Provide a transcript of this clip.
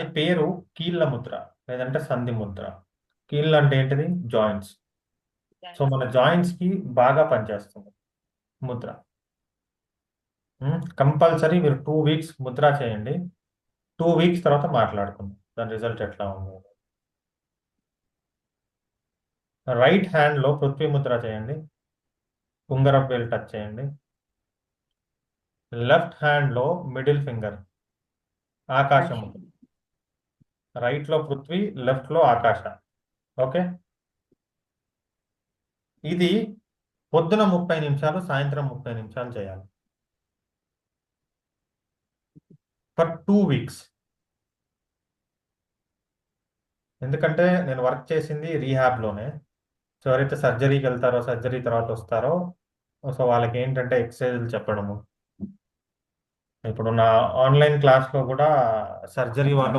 దాని పేరు కీళ్ళ ముద్ర లేదంటే సంధి ముద్ర. కీళ్ళు అంటే ఏంటిది? జాయింట్స్. సో మన జాయింట్స్కి బాగా పనిచేస్తుంది ముద్ర. కంపల్సరీ మీరు టూ వీక్స్ ముద్ర చేయండి. టూ వీక్స్ తర్వాత మాట్లాడుకుందాం. దాని రిజల్ట్ ఎట్లా ఉంది. రైట్ హ్యాండ్లో పృథ్వీ ముద్ర చేయండి. ఉంగరపు వేలు టచ్ చేయండి. లెఫ్ట్ హ్యాండ్లో మిడిల్ ఫింగర్ ఆకాశం ముద్ర. రైట్లో పృథ్వీ లెఫ్ట్లో ఆకాశ. ఓకే? ఇది పొద్దున ముప్పై నిమిషాలు సాయంత్రం ముప్పై నిమిషాలు చేయాలి. ఫర్ టూ వీక్స్ ఎందుకంటే నేను వర్క్ చేసింది రీహాబ్లోనే సో ఎవరైతే సర్జరీకి వెళ్తారో సర్జరీ తర్వాత వస్తారో సో వాళ్ళకి ఏంటంటే ఎక్సర్సైజులు చెప్పడము. ఇప్పుడు నా ఆన్లైన్ క్లాస్లో కూడా సర్జరీ వాళ్ళు